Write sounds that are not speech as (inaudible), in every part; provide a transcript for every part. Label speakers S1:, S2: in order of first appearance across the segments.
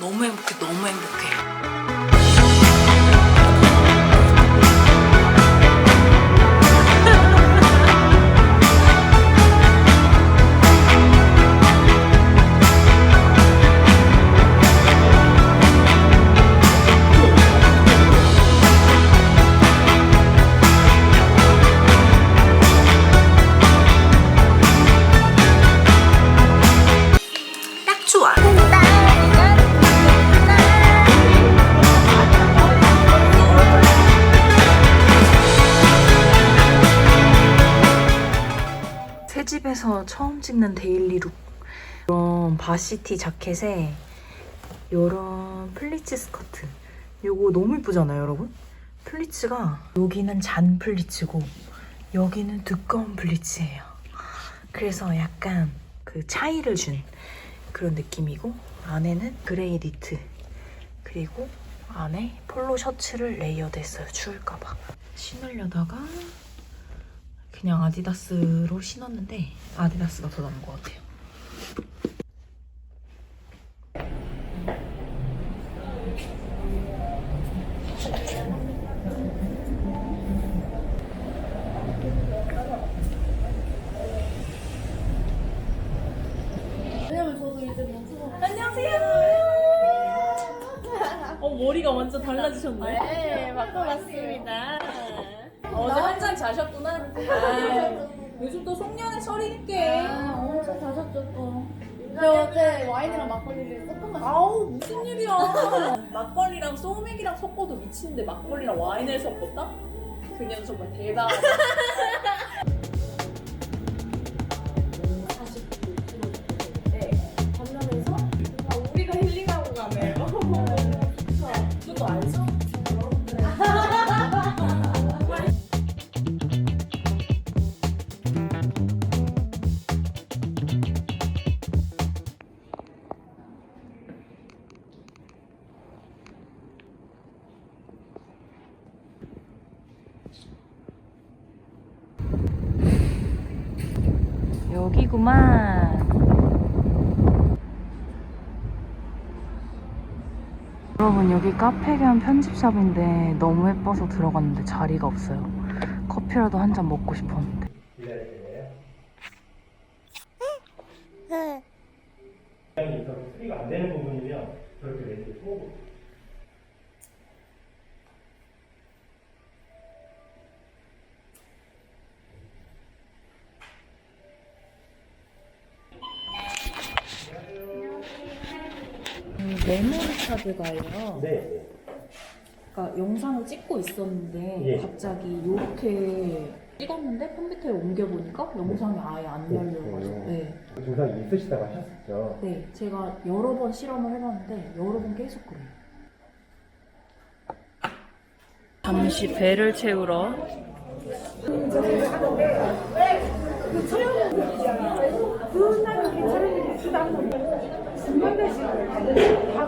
S1: 너무 행복해, 너무 행복해. 새 집에서 처음 찍는 데일리룩. 이런 바시티 자켓에 이런 플리츠 스커트. 요거 너무 이쁘잖아요, 여러분? 플리츠가 여기는 잔 플리츠고 여기는 두꺼운 플리츠예요. 그래서 약간 그 차이를 준 그런 느낌이고 안에는 그레이 니트 그리고 안에 폴로 셔츠를 레이어드 했어요 추울까봐 신으려다가 그냥 아디다스로 신었는데 아디다스가 더 나은 것 같아요
S2: 무슨 일이야. 막걸리랑 소맥이랑 섞어도 미치는데 막걸리랑 와인을 섞었다? 그냥 정말 대단하다.
S1: 여기구만. 여러분 여기 카페 겸 편집샵인데 너무 예뻐서 들어갔는데 자리가 없어요. 커피라도 한 잔 먹고 싶었는데
S3: 굉장히 있어서 수리가 안 되는 부분이면 그렇게 렌즈를 쏘고
S2: 메모리 카드가요.
S3: 네.
S2: 그러니까 영상을 찍고 있었는데
S3: 예.
S2: 갑자기 이렇게 찍었는데 컴퓨터에 옮겨 보니까 영상이 아예 안 열려가지고
S3: 음.
S2: 네.
S3: 증상이 있으시다고 하셨죠?
S2: 네, 제가 여러 번 실험을 해봤는데 여러 번 계속 그래요. 잠시 배를 채우러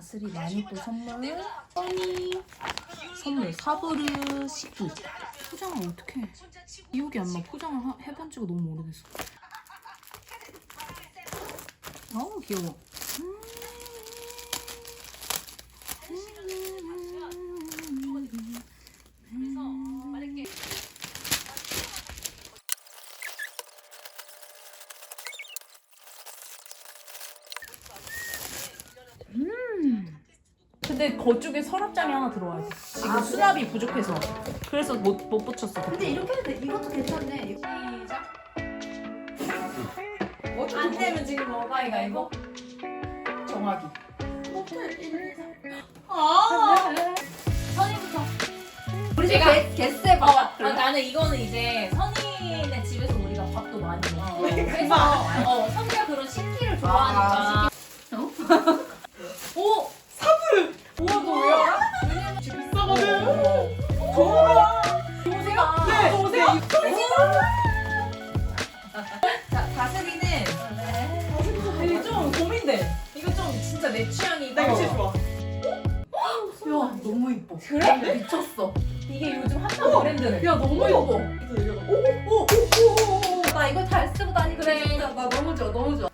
S2: 스리 마니또 선물 써니 선물 사브르 시기 포장을 어떻게 해? 기억이 안 나. 포장을 하- 해본 지가 너무 오래됐어. 아우 귀여워. 근데 거쪽에 서랍장이 하나 들어와야 돼. 지금 수납이 부족해서. 그래서 못, 못 붙였어.
S4: 근데 이렇게 해도 돼. 이것도 괜찮네. 시작. 안 되면 지금 뭐가 이가 이거?
S2: 정하기.
S4: 아. 선이부터. 우리 집 개,
S2: 어,
S4: 봐.
S2: 아, 나는 이거는 이제 선이네 집에서 우리가 밥도 많이 먹고 그래서 어, 선이가 그런 신기를 좋아하니까 어? 오!
S1: 내 취향이다.
S5: 나 이거 제일 좋아.
S1: 야, 너무 이뻐. 그래? 미쳤어. 이게 요즘 핫한 브랜드래. 야, 너무 이뻐. 오오오오오. 나 이거 잘 쓰고 다니고 그래. 진짜 나 너무 좋아, 너무 좋아.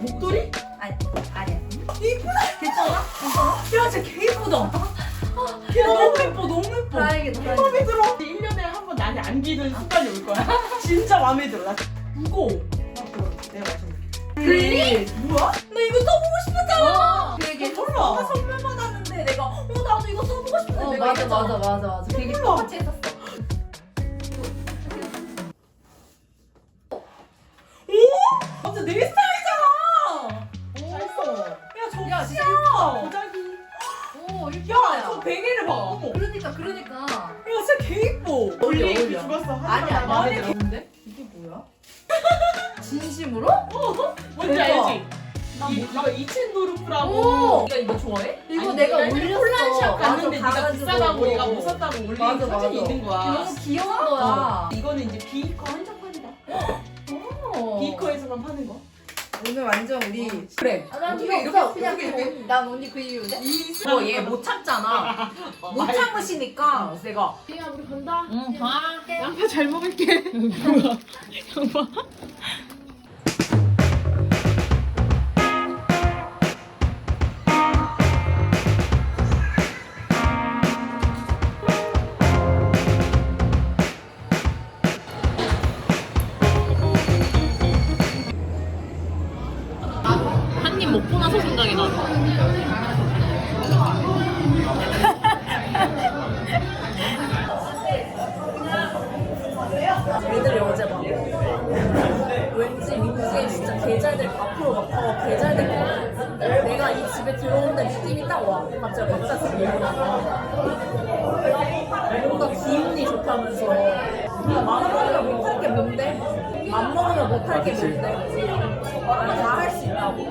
S1: 목도리? 아니, 아니야. 이쁘다. 괜찮아? 괜찮아? 야, 진짜 개 이쁘다. 야, 너무 이뻐, 너무 이뻐. 다행이다, 다행이다.
S5: 마음에 들어. 1년에 한 번 나한테 안기는 습관이 올 거야. (laughs) 진짜 마음에 들어. 나
S1: 무거워.
S5: 내가 마셔
S1: 그래?
S5: 뭐야?
S1: 나 이거 써보고 싶었잖아. 그게
S5: 몰라.
S1: 선물 받았는데 내가 어 나도 이거 써보고 싶은데
S4: 어,
S1: 내가
S4: 맞아,
S1: 이랬잖아.
S4: 맞아, 맞아, 맞아.
S1: 되게
S5: 몰라.
S1: 똑같이 했었어. 오! 완전 내 스타일이잖아.
S5: 잘 써. 야, 저
S1: 야, 진짜 예쁘다.
S5: 도자기.
S4: 오,
S1: 야,
S4: 이쁘다.
S1: 저 베개를 봐.
S5: 어머.
S4: 그러니까, 그러니까.
S1: 야, 진짜 개 이뻐. 어울려.
S5: 죽었어.
S1: 아니야,
S5: 하지만 마음에
S1: 마음에
S5: 들어.
S1: 드는데? 좋아해?
S4: 이거
S5: 아니,
S4: 내가 올렸어.
S5: 콜란샵 갔는데 네가
S4: 가가지고.
S5: 비싸다고 네가 못 샀다고 올린
S4: 맞아,
S5: 사진이
S4: 맞아.
S5: 있는 거야.
S4: 너무 귀여운 거야.
S5: 이거는 이제 비커 한정판이다.
S4: 어.
S5: 비커에서만 파는 거.
S1: 오늘 완전 우리 그래.
S4: 아, 난 이거 없어. 그냥 그- 난 언니 그 이유인데?
S1: 이거 얘못 참잖아. (laughs) 못 참으시니까 내가
S4: 야, 우리 간다.
S1: 응, 가.
S5: 양파 잘 먹을게. (laughs)
S2: 한
S1: 맘먹으면 못할 게 뭔데? 다할수 있다고.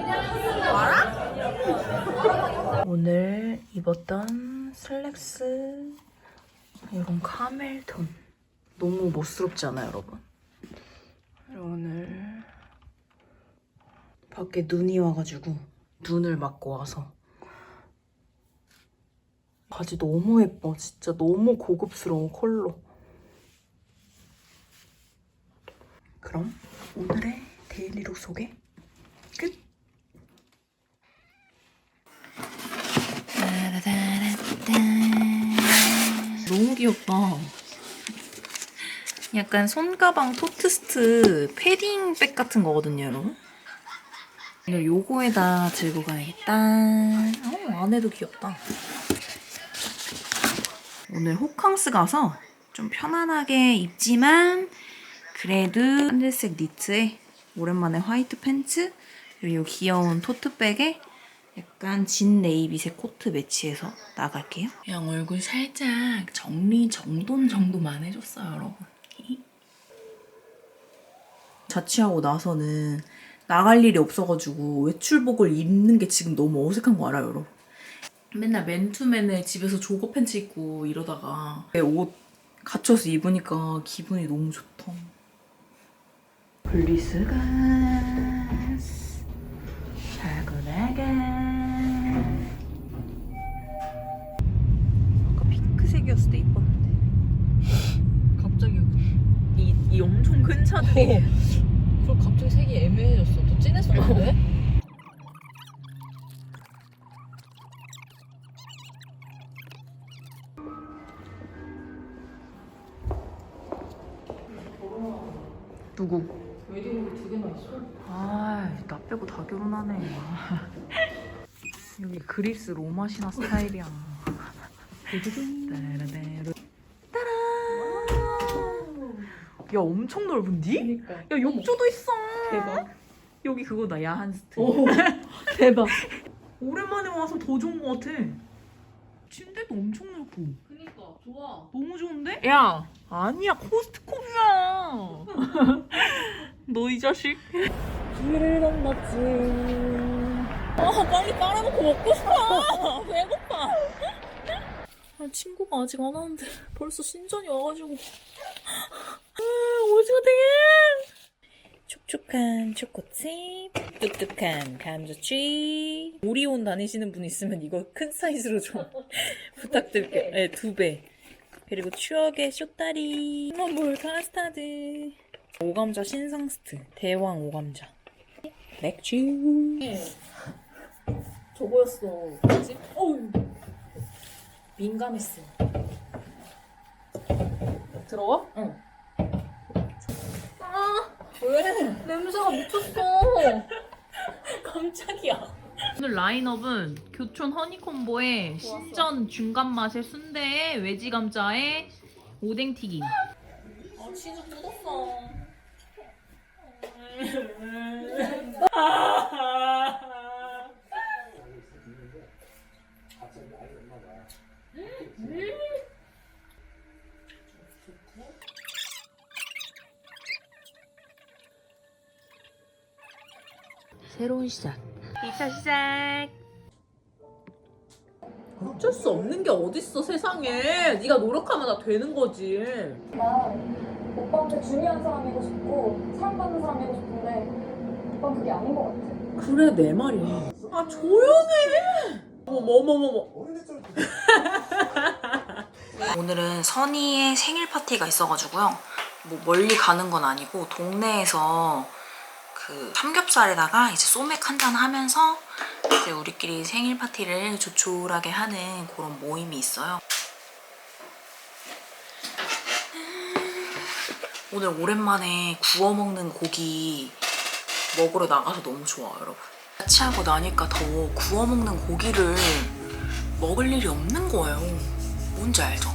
S1: 알아? 오늘 입었던 슬랙스 이런 카멜 톤 너무 멋스럽지 않아요, 여러분? 오늘 밖에 눈이 와가지고 눈을 맞고 와서 바지 너무 예뻐. 진짜 너무 고급스러운 컬러. 그럼 오늘의 데일리룩 소개 끝! 너무 귀엽다. 약간 손가방 토트스트 패딩백 같은 거거든요, 여러분. 오늘 요거에다 들고 가야겠다. 어, 안에도 귀엽다. 오늘 호캉스 가서 좀 편안하게 입지만 그래도 하늘색 니트에 오랜만에 화이트 팬츠 그리고 이 귀여운 토트백에 약간 진 네이비색 코트 매치해서 나갈게요. 그냥 얼굴 살짝 정리 정돈 정도만 해줬어요, 여러분. 자취하고 나서는 나갈 일이 없어가지고 외출복을 입는 게 지금 너무 어색한 거 알아요, 여러분? 맨날 맨투맨에 집에서 조거 팬츠 입고 이러다가 옷 갖춰서 입으니까 기분이 너무 좋다. 블리스가 달고나가 아까 핑크색이었을 때 이뻤는데 갑자기 이, 이 엄청 큰 차들이
S4: 그럼 갑자기 색이 애매해졌어. 또 진했었는데?
S2: 누구?
S1: 웨딩룩이 두 개나 있어.
S2: 아, 나 빼고 다 결혼하네. 여기 그리스 로마 신화 스타일이야. 따라라라. 따라. 야, 엄청 넓은디?
S5: 그러니까.
S2: 야, 욕조도 있어.
S5: 대박.
S2: 여기 그거다, 야한스트.
S5: 오, (laughs) 대박.
S2: 오랜만에 와서 더 좋은 것 같아. 침대도 엄청 넓고.
S4: 그니까, 좋아.
S2: 너무 좋은데? 야, 아니야, 코스트코비야. (laughs) 너 이 자식. 길을 건넜지. 아, 빨리 빨아먹고 먹고 싶어. 배고파. 아, 친구가 아직 안 왔는데 벌써 신전이 와가지고 아, 오징어 땡 촉촉한 초코칩, 뚝뚝한 감자칩. 오리온 다니시는 분 있으면 이거 큰 사이즈로 좀 (laughs) 부탁드릴게요. 네, 두 배. 그리고 추억의 쇼다리, 홈볼 카스타드, 오감자 신상스트, 대왕 오감자, 맥주. 저거였어. 뭐지? 어우. 민감했어. 들어와? 응. 아, 왜?
S4: 냄새가 미쳤어. (laughs)
S2: 깜짝이야. 오늘 라인업은 교촌 허니콤보에 신전 중간 맛의 순대에 외지 감자에 오뎅 튀김. 아 치즈 뜯었어. 새로운 시작. 2차 시작. 어쩔 수 없는 게 어딨어 세상에. 네가 노력하면 다 되는 거지.
S6: 나 오빠한테 중요한 사람이고 싶고 사랑받는 사람이고 싶은데 오빠는 그게 아닌 것 같아.
S2: 그래 내 말이야. 아 조용해. 어머 어머 어머. (laughs)
S1: 오늘은 선이의 생일 파티가 있어가지고요. 뭐 멀리 가는 건 아니고 동네에서 그 삼겹살에다가 이제 소맥 한 잔 하면서 이제 우리끼리 생일 파티를 조촐하게 하는 그런 모임이 있어요. 오늘 오랜만에 구워 먹는 고기 먹으러 나가서 너무 좋아요, 여러분. 자취하고 나니까 더 구워 먹는 고기를 먹을 일이 없는 거예요. 뭔지 알죠?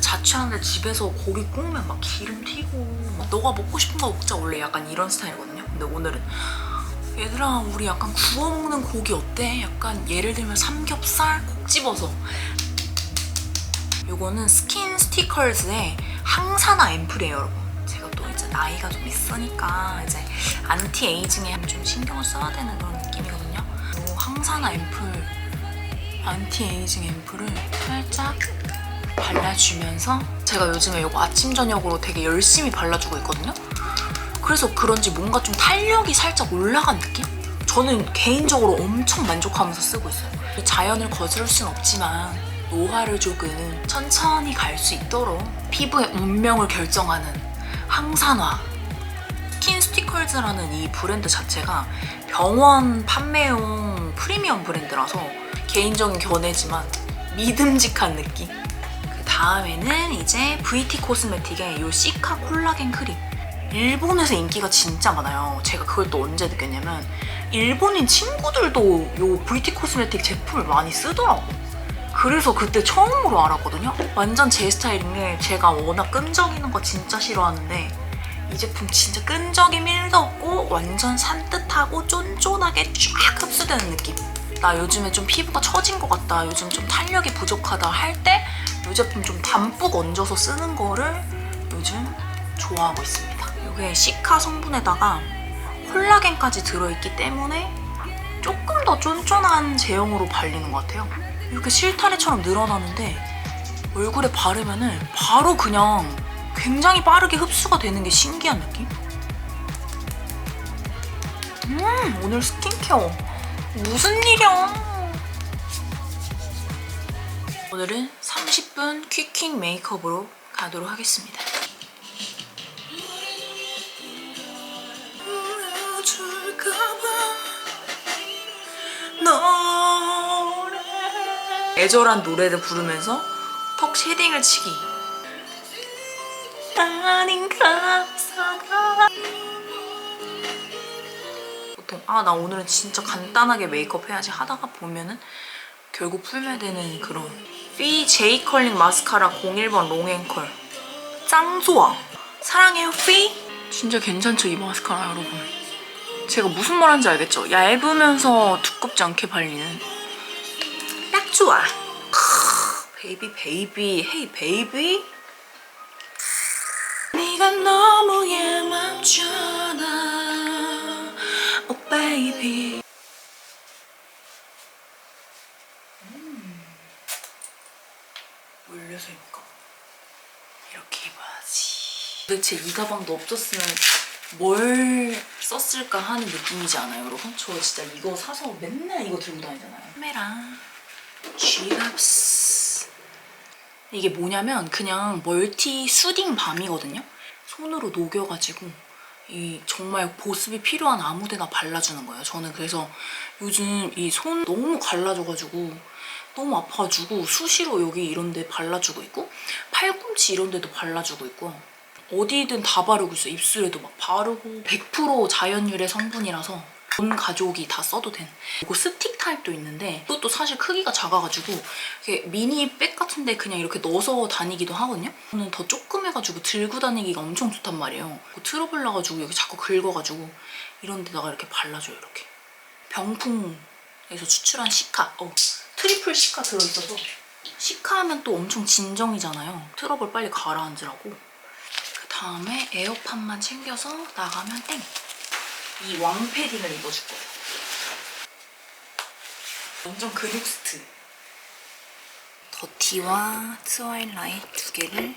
S1: 자취하는데 집에서 고기 구우면 막 기름 튀고 막 너가 먹고 싶은 거 먹자 원래 약간 이런 스타일이거든요. 근데 오늘은 얘들아 우리 약간 구워 먹는 고기 어때? 약간 예를 들면 삼겹살 콕 집어서 요거는 스킨 스티커즈의 항산화 앰플이에요 여러분 나이가 좀 있으니까 이제 안티 에이징에 좀 신경을 써야 되는 그런 느낌이거든요 요 항산화 앰플 안티 에이징 앰플을 살짝 발라주면서 제가 요즘에 이거 아침 저녁으로 되게 열심히 발라주고 있거든요. 그래서 그런지 뭔가 좀 탄력이 살짝 올라간 느낌? 저는 개인적으로 엄청 만족하면서 쓰고 있어요. 자연을 거스를 순 없지만 노화를 조금 천천히 갈 수 있도록 피부의 운명을 결정하는 항산화 스킨 스티커즈라는 이 브랜드 자체가 병원 판매용 프리미엄 브랜드라서 개인적인 견해지만 믿음직한 느낌. 그 다음에는 이제 VT 코스메틱의 이 시카 콜라겐 크림. 일본에서 인기가 진짜 많아요. 제가 그걸 또 언제 느꼈냐면 일본인 친구들도 이 VT 코스메틱 제품을 많이 쓰더라고. 그래서 그때 처음으로 알았거든요. 완전 제 스타일인 게 제가 워낙 끈적이는 거 진짜 싫어하는데 이 제품 진짜 끈적임 1도 없고 완전 산뜻하고 쫀쫀하게 쫙 흡수되는 느낌. 나 요즘에 좀 피부가 처진 것 같다. 요즘 좀 탄력이 부족하다 할 때 이 제품 좀 담뿍 얹어서 쓰는 거를 요즘 좋아하고 있습니다. 이게 시카 성분에다가 콜라겐까지 들어있기 때문에 조금 더 쫀쫀한 제형으로 발리는 것 같아요. 이렇게 실타래처럼 늘어나는데 얼굴에 바르면은 바로 그냥 굉장히 빠르게 흡수가 되는 게 신기한 느낌? 음, 오늘 스킨케어 무슨 일이야? 오늘은 30분 퀴킹 메이크업으로 가도록 하겠습니다. 노래 애절한 노래를 부르면서 턱 쉐딩을 치기. 아닌 가사가 보통 아 나 오늘은 진짜 간단하게 메이크업 해야지 하다가 보면은 결국 풀면 되는 그런 피 제이 컬링 마스카라 01번 롱앤컬 짱 좋아. 사랑해요 피 진짜 괜찮죠 이 마스카라 여러분? 제가 무슨 말 하는지 알겠죠? 얇으면서 두껍지 않게 발리는. 딱 좋아 베이비 베이비. 헤이 베이비. 네가 너무 예맘잖아 오 베이비. 음. 올려서 입고 이렇게 입어야지. 도대체 이 가방도 없었으면 뭘 썼을까 하는 느낌이지 않아요? 여러분? 저 진짜 이거 사서 맨날 이거 들고 다니잖아요. 카메랑 쥐갑스. 이게 뭐냐면 그냥 멀티 수딩 밤이거든요. 손으로 녹여가지고 이 정말 보습이 필요한 아무데나 발라주는 거예요. 저는 그래서 요즘 이 손 너무 갈라져가지고 너무 아파가지고 수시로 여기 이런데 발라주고 있고 팔꿈치 이런데도 발라주고 있고 어디든 다 바르고 있어요. 입술에도 막 바르고 100% 자연유래 성분이라서 온 가족이 다 써도 된 그리고 스틱 타입도 있는데 이것도 사실 크기가 작아가지고 이게 미니 백 같은데 그냥 이렇게 넣어서 다니기도 하거든요. 저는 더 조그매가지고 들고 다니기가 엄청 좋단 말이에요. 트러블 나가지고 여기 자꾸 긁어가지고 이런 데다가 이렇게 발라줘요. 이렇게 병풍에서 추출한 시카 어, 트리플 시카 들어있어서 시카 하면 또 엄청 진정이잖아요. 트러블 빨리 가라앉으라고. 그 다음에 에어팟만 챙겨서 나가면 땡. 이 왕 패딩을 입어줄 거예요. 완전 근육 스트. 더티와 트와일라이트 두 개를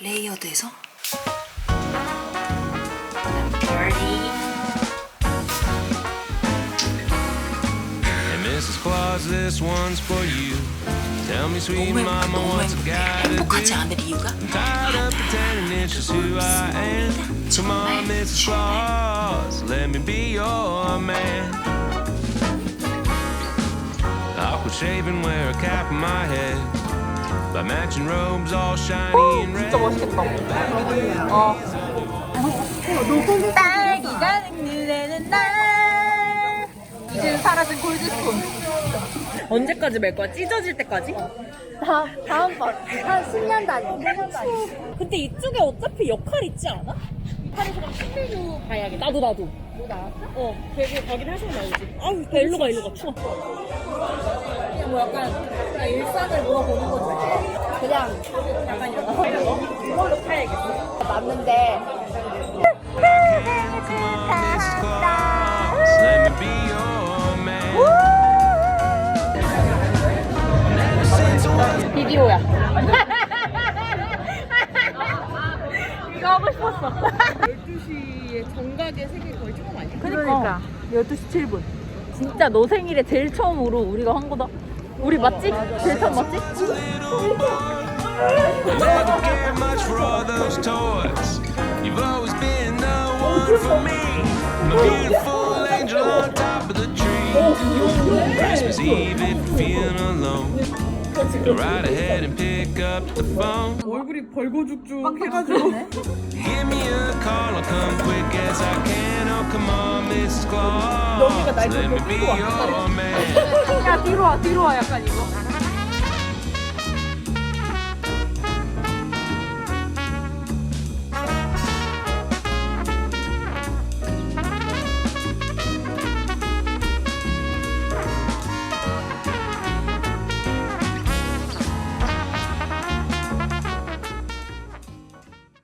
S1: 레이어드해서 별이
S7: Mrs. Claus, this one's for you. Tell me, sweet
S1: 너무 행복해,
S7: mama,
S1: 너무
S7: what's
S1: 행복해.
S7: it gotta
S1: 행복하지
S7: do?
S1: 않을 이유가
S7: Tired of pretending it's just who I am. Come on, Mrs. Claus, let me be your man. I quit shaving, wear a cap on my head. By matching robes all shiny and red.
S2: 딸기가 사라진 골드스톤 언제까지 멜 거야? 찢어질 때까지?
S4: 다, 다음 번. 한 10년 단위. 10년 단위.
S2: 근데 이쪽에 어차피 역할 있지 않아? 역할에서 그럼 신비주 봐야겠다 나도 나도
S4: 뭐 나왔어?
S2: 어 되게 가긴 하시면 나오지 아우 일로 가 일로 가 추워
S4: 그냥 뭐 약간, 그냥 일상을 물어보는 거지. 그냥, 약간 이런.
S2: 이걸로 타야겠어
S4: 맞는데.
S7: Mrs. Claus,
S5: 12시
S2: 7분 진짜 너 생일에 제일 처음으로 우리가 한 거다 우리 맞지? 제일 처음 맞지?
S7: Feeling alone. Go right ahead and pick up the phone.
S5: 얼굴이 벌고죽죽 해가지고
S7: Give me a call, I'll come quick as I can. Oh, come on, Mrs. Claus. Let me be your man.
S2: 야 뒤로 와 뒤로 와 약간 이거